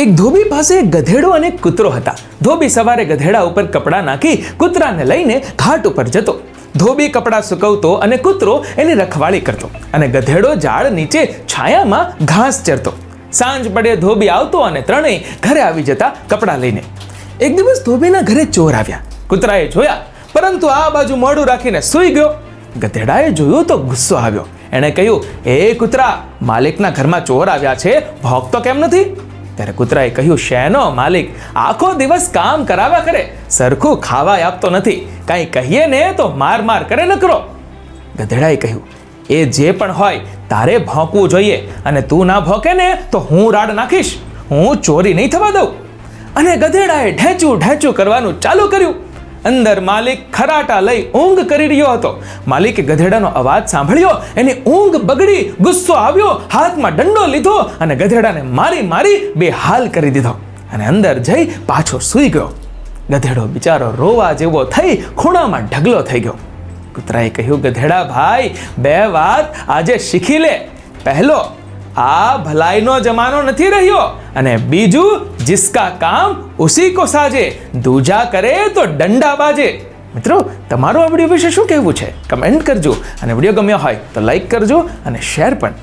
એક ધોબી પાસે ગધેડો અને કૂતરો હતા. ધોબી સવારે ગધેડા ઉપર કપડાં નાખી કૂતરાને લઈને ઘાટ ઉપર જતો. ધોબી કપડાં સુકવતો અને કૂતરો એની રખવાળી કરતો અને ગધેડો ઝાડ નીચે છાયામાં ઘાસ ચરતો. સાંજ પડે ધોબી આવતો અને ત્રણેય ઘરે આવી જતા કપડાં લઈને. એક દિવસ ધોબીના ઘરે ચોર આવ્યા. કૂતરાએ જોયા, પરંતુ આ બાજુ મોઢું રાખીને સૂઈ ગયો. ગધેડાએ જોયું તો ગુસ્સો આવ્યો. એણે કહ્યું એ કૂતરા, માલિકના ઘરમાં ચોર આવ્યા છે ભોગતો કેમ નથી? ત્યારે કૂતરાએ કહ્યું, શેનો માલિક, આખો દિવસ કામ કરાવ્યા કરે, સરખું ખાવા આપતો નથી. કાંઈ કહીએ ને તો માર માર કરે નકરો. ગધેડાએ કહ્યું, એ જે પણ હોય, તારે ભોંકવું જોઈએ અને તું ના ભોંકે ને તો હું રાડ નાખીશ. હું ચોરી નહીં થવા દઉં. અને ગધેડાએ ઢેંચું ઢેંચું કરવાનું ચાલુ કર્યું. અંદર માલિક ખરાટા લઈ ઊંઘ કરી રહ્યો હતો. માલિકે ગધેડાનો અવાજ સાંભળ્યો, એની ઊંઘ બગડી, ગુસ્સો આવ્યો, હાથમાં દંડો લીધો અને ગધેડાને મારી મારી બે હાલ કરી દીધો. અને અંદર જઈ પાછો સૂઈ ગયો. ગધેડો બિચારો રોવા જેવો થઈ, ખૂણામાં ઢગલો થઈ ગયો. કૂતરાએ કહ્યું, ગધેડા ભાઈ, બે વાત આજે શીખી લે. પહેલો આ ભલાઈનો જમાનો નથી રહ્યો. અને બીજું, જિસકા કામ ઉસી કો સાજે, દૂજા કરે તો દંડા બાજે. મિત્રો, તમારું આ વીડિયો વિશે શું કહેવું છે? કમેન્ટ કરજો. અને વીડિયો ગમ્યો હોય તો લાઈક કરજો અને શેર પણ.